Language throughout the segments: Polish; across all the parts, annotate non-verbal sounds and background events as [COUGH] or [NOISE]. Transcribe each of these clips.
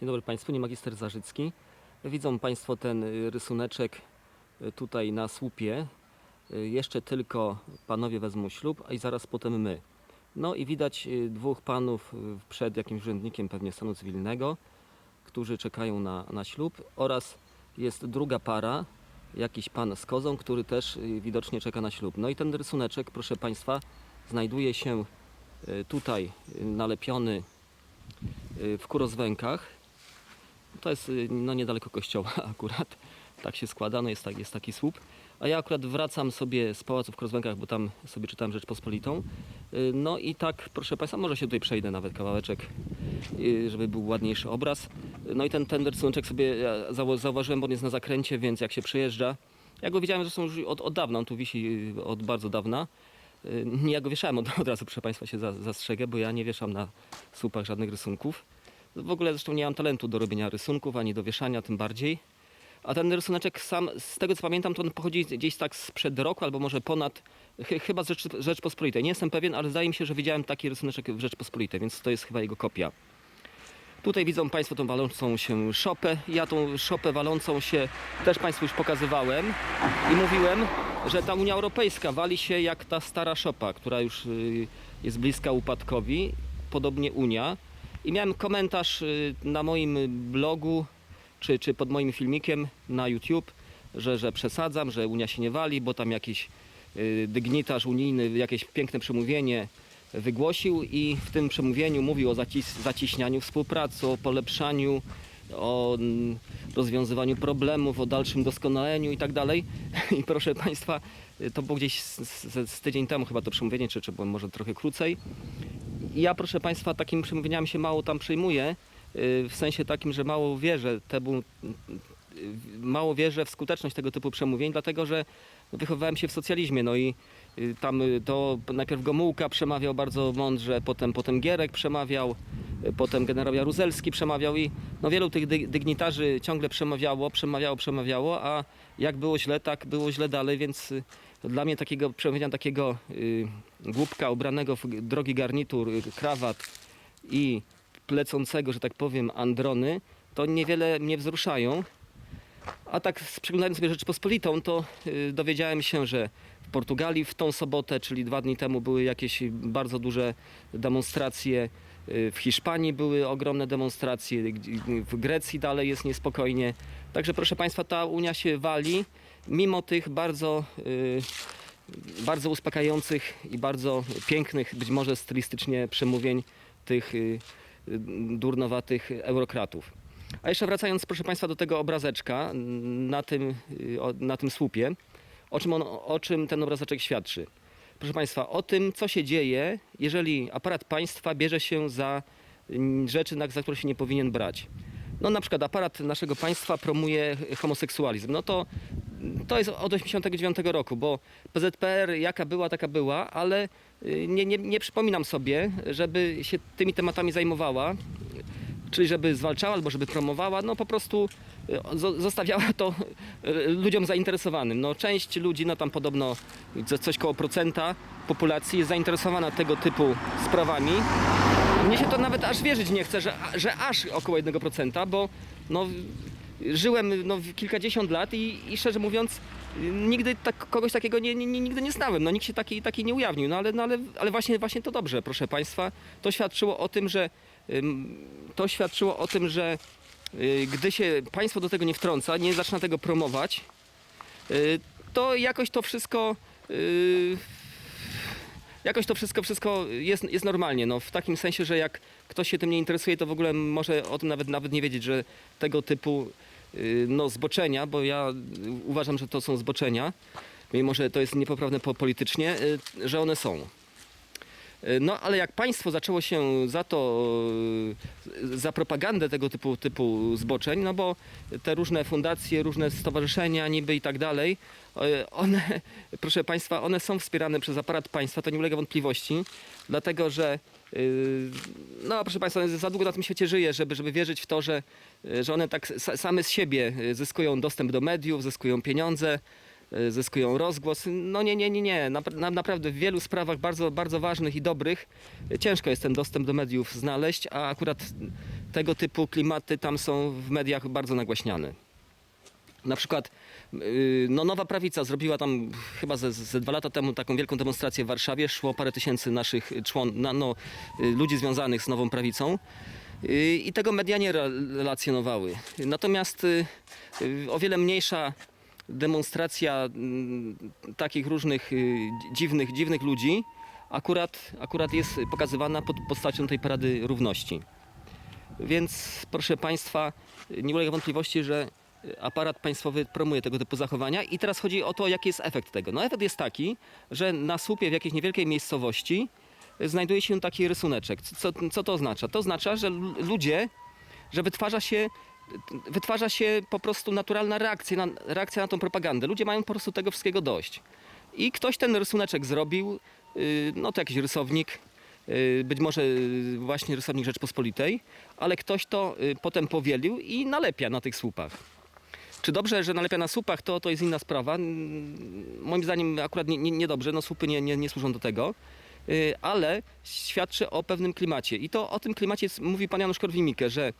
Dzień dobry Państwu, nie magister Zarzycki. Widzą Państwo ten y, rysuneczek y, tutaj na słupie. Y, Jeszcze tylko panowie wezmą ślub, a i zaraz potem my. No i widać dwóch panów przed jakimś urzędnikiem pewnie stanu cywilnego, którzy czekają na, na ślub oraz jest druga para, jakiś pan z kozą, który też widocznie czeka na ślub. No i ten rysuneczek, proszę Państwa, znajduje się tutaj nalepiony w Kurozwękach. To jest y, no, niedaleko kościoła [LAUGHS] akurat. Tak się składa, no jest, tak, jest taki słup. A ja akurat wracam sobie z pałacu w Kurozwękach, bo tam sobie czytałem Rzeczpospolitą. Y, No i tak, proszę Państwa, może się tutaj przejdę nawet kawałeczek, y, żeby był ładniejszy obraz. No i ten, ten rysuneczek sobie zau- zauważyłem, bo on jest na zakręcie, więc jak się przejeżdża, ja go widziałem zresztą już od, od dawna, on tu wisi od bardzo dawna. Ja go wieszałem od, [LAUGHS] od razu, proszę Państwa, się za, zastrzegę, bo ja nie wieszam na słupach żadnych rysunków. W ogóle zresztą nie mam talentu do robienia rysunków, ani do wieszania tym bardziej. A ten rysuneczek sam, z tego co pamiętam, to on pochodzi gdzieś tak sprzed roku, albo może ponad, chy- chyba z Rzecz, Rzeczpospolitej. Nie jestem pewien, ale zdaje mi się, że widziałem taki rysuneczek w Rzeczpospolitej, więc to jest chyba jego kopia. Tutaj widzą Państwo tą walącą się szopę. Ja tą szopę walącą się też Państwu już pokazywałem i mówiłem, że ta Unia Europejska wali się jak ta stara szopa, która już y, jest bliska upadkowi, podobnie Unia. I miałem komentarz y, na moim blogu, czy, czy pod moim filmikiem na YouTube, że, że przesadzam, że Unia się nie wali, bo tam jakiś y, dygnitarz unijny jakieś piękne przemówienie wygłosił i w tym przemówieniu mówił o zacis zacieśnianiu współpracy, o polepszaniu, o mm, rozwiązywaniu problemów, o dalszym doskonaleniu i tak dalej. [LAUGHS] I proszę Państwa, y, to było gdzieś z, z, z tydzień temu chyba to przemówienie, czy, czy może trochę krócej. Ja, proszę Państwa, takimi przemówieniami się mało tam przejmuję, y, w sensie takim, że mało wierzę temu, y, mało wierzę w skuteczność tego typu przemówień, dlatego że wychowywałem się w socjalizmie, no i y, tam to najpierw Gomułka przemawiał bardzo mądrze, potem, potem Gierek przemawiał, potem generał Jaruzelski przemawiał i no wielu tych dy- dygnitarzy ciągle przemawiało, przemawiało, przemawiało, a jak było źle, tak było źle dalej, więc y, dla mnie takiego przemawiania takiego y, głupka ubranego w drogi garnitur, y, krawat i plecącego, że tak powiem, androny, to niewiele mnie wzruszają. A tak przyglądając sobie Rzeczpospolitą, to y, dowiedziałem się, że w Portugalii w tą sobotę, czyli dwa dni temu, były jakieś bardzo duże demonstracje. y, W Hiszpanii były ogromne demonstracje, w Grecji dalej jest niespokojnie. Także proszę Państwa, ta Unia się wali, mimo tych bardzo, y, bardzo uspokajających i bardzo pięknych, być może stylistycznie przemówień tych y, y, durnowatych eurokratów. A jeszcze wracając, proszę Państwa, do tego obrazeczka na tym, na tym słupie, o czym, on, o czym ten obrazeczek świadczy? Proszę Państwa, o tym, co się dzieje, jeżeli aparat państwa bierze się za rzeczy, za które się nie powinien brać. No na przykład aparat naszego państwa promuje homoseksualizm. No to, to jest od 1989 roku, bo PZPR jaka była, taka była, ale y, nie, nie, nie przypominam sobie, żeby się tymi tematami zajmowała czyli żeby zwalczała albo żeby promowała, no po prostu y, zo- zostawiała to y, ludziom zainteresowanym. No, część ludzi, no tam podobno co- coś koło procenta populacji jest zainteresowana tego typu sprawami. Mnie się to nawet aż wierzyć nie chce, że, że aż około 1%, bo no, żyłem no, kilkadziesiąt lat i, i szczerze mówiąc nigdy tak, kogoś takiego nie, nie, nigdy nie znałem. No, nikt się taki, taki nie ujawnił. No, ale, no, ale, ale właśnie, właśnie to dobrze, proszę Państwa. To świadczyło o tym, że to świadczyło o tym, że y, gdy się państwo do tego nie wtrąca, nie zaczyna tego promować, y, to jakoś to wszystko y, jakoś to wszystko, wszystko jest, jest normalnie. No, w takim sensie, że jak ktoś się tym nie interesuje, to w ogóle może o tym nawet, nawet nie wiedzieć, że tego typu no, zboczenia, bo ja y, uważam, że to są zboczenia, mimo że to jest niepoprawne po- politycznie, y, że one są. Y, No ale jak państwo zaczęło się za to, y, za propagandę tego typu, typu zboczeń, no bo te różne fundacje, różne stowarzyszenia niby i tak dalej, y, one, [LAUGHS] proszę państwa, one są wspierane przez aparat państwa, to nie ulega wątpliwości, dlatego że y, no proszę państwa, za długo na tym świecie żyję, żeby, żeby wierzyć w to, że, y, że one tak sa- same z siebie y, zyskują dostęp do mediów, zyskują pieniądze, zyskują rozgłos. No nie, nie, nie, nie. Nap- na- naprawdę w wielu sprawach bardzo, bardzo ważnych i dobrych ciężko jest ten dostęp do mediów znaleźć, a akurat tego typu klimaty tam są w mediach bardzo nagłaśniane. Na przykład yy, no, Nowa Prawica zrobiła tam chyba ze, ze dwa lata temu taką wielką demonstrację w Warszawie. Szło parę tysięcy naszych człon, no, yy, ludzi związanych z Nową Prawicą. Yy, I tego media nie re- relacjonowały. Natomiast o wiele mniejsza demonstracja mm, takich różnych dziwnych, dziwnych ludzi akurat, akurat jest pokazywana pod postacią tej Parady Równości. Więc proszę Państwa, nie ulega wątpliwości, że aparat państwowy promuje tego typu zachowania i teraz chodzi o to, jaki jest efekt tego. No efekt jest taki, że na słupie w jakiejś niewielkiej miejscowości znajduje się taki rysuneczek. Co, co to oznacza? To oznacza, że ludzie, że wytwarza się wytwarza się po prostu naturalna reakcja na, reakcja na tą propagandę. Ludzie mają po prostu tego wszystkiego dość. I ktoś ten rysuneczek zrobił, yy, no to jakiś rysownik, yy, być może yy, właśnie rysownik Rzeczpospolitej, ale ktoś to potem powielił i nalepia na tych słupach. Czy dobrze, że nalepia na słupach, to, to jest inna sprawa. Mm, Moim zdaniem akurat nie, nie, niedobrze, no słupy nie, nie, nie służą do tego, Yy, ale świadczy o pewnym klimacie. I to o tym klimacie mówi pan Janusz Korwin-Mikke, że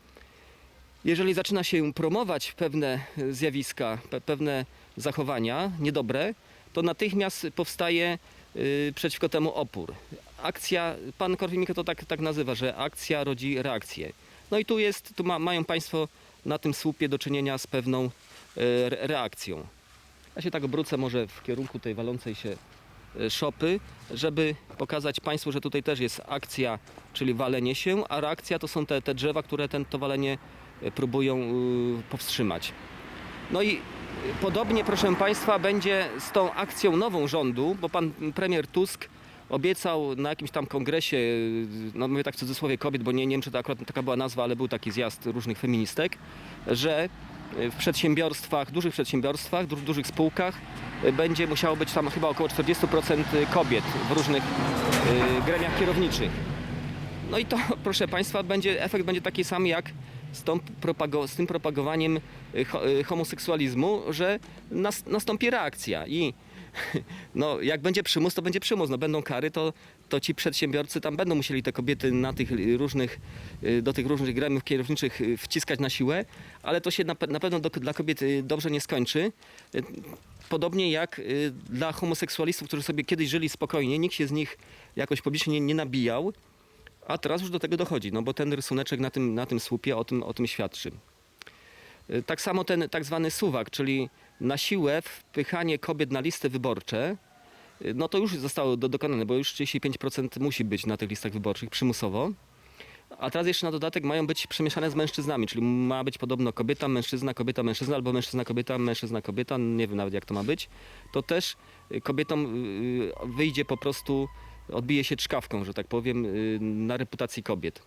jeżeli zaczyna się promować pewne zjawiska, pe- pewne zachowania niedobre, to natychmiast powstaje y, przeciwko temu opór. Akcja, pan Korwin-Mikke to tak, tak nazywa, że akcja rodzi reakcję. No i tu jest, tu ma, mają Państwo na tym słupie do czynienia z pewną y, reakcją. Ja się tak obrócę może w kierunku tej walącej się y, szopy, żeby pokazać Państwu, że tutaj też jest akcja, czyli walenie się, a reakcja to są te, te drzewa, które ten, to walenie y, próbują powstrzymać. No i podobnie, proszę Państwa, będzie z tą akcją nową rządu, bo pan premier Tusk obiecał na jakimś tam kongresie, y, no mówię tak w cudzysłowie kobiet, bo nie, nie wiem, czy to akurat taka była nazwa, ale był taki zjazd różnych feministek, że y, w przedsiębiorstwach, dużych przedsiębiorstwach, du dużych spółkach y, będzie musiało być tam chyba około 40% kobiet w różnych y, gremiach kierowniczych. No i to, [LAUGHS] proszę Państwa, będzie, efekt będzie taki sam jak z, tą propago, z tym propagowaniem ho, homoseksualizmu, że nas, nastąpi reakcja i [LAUGHS] no, jak będzie przymus, to będzie przymus. No, będą kary, to, to ci przedsiębiorcy tam będą musieli te kobiety na tych różnych, y, do tych różnych gremiów kierowniczych y, wciskać na siłę, ale to się na, na pewno do, dla kobiet y, dobrze nie skończy. Podobnie jak dla homoseksualistów, którzy sobie kiedyś żyli spokojnie, nikt się z nich jakoś publicznie nie, nie nabijał, a teraz już do tego dochodzi, no bo ten rysuneczek na tym, na tym słupie o tym, o tym świadczy. Tak samo ten tak zwany suwak, czyli na siłę wpychanie kobiet na listy wyborcze, no to już zostało do, dokonane, bo już 35% musi być na tych listach wyborczych przymusowo. A teraz jeszcze na dodatek mają być przemieszane z mężczyznami, czyli ma być podobno kobieta, mężczyzna, kobieta, mężczyzna, albo mężczyzna, kobieta, mężczyzna, kobieta, nie wiem nawet jak to ma być. To też y, kobietom y, wyjdzie po prostu, odbije się czkawką, że tak powiem, y, na reputacji kobiet.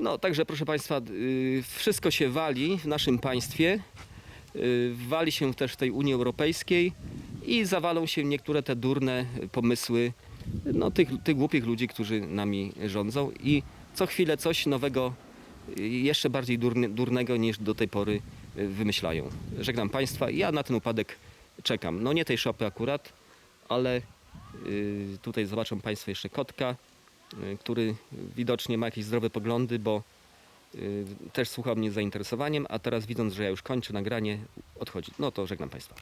No, także proszę Państwa, y, wszystko się wali w naszym państwie, y, wali się też w tej Unii Europejskiej i zawalą się niektóre te durne pomysły no, tych, tych głupich ludzi, którzy nami rządzą i co chwilę coś nowego, y, jeszcze bardziej durny, durnego niż do tej pory wymyślają. Żegnam Państwa ja na ten upadek czekam. No nie tej szopy akurat, ale tutaj zobaczą Państwo jeszcze kotka, który widocznie ma jakieś zdrowe poglądy, bo y, też słuchał mnie z zainteresowaniem, a teraz widząc, że ja już kończę nagranie, odchodzi. No to żegnam Państwa.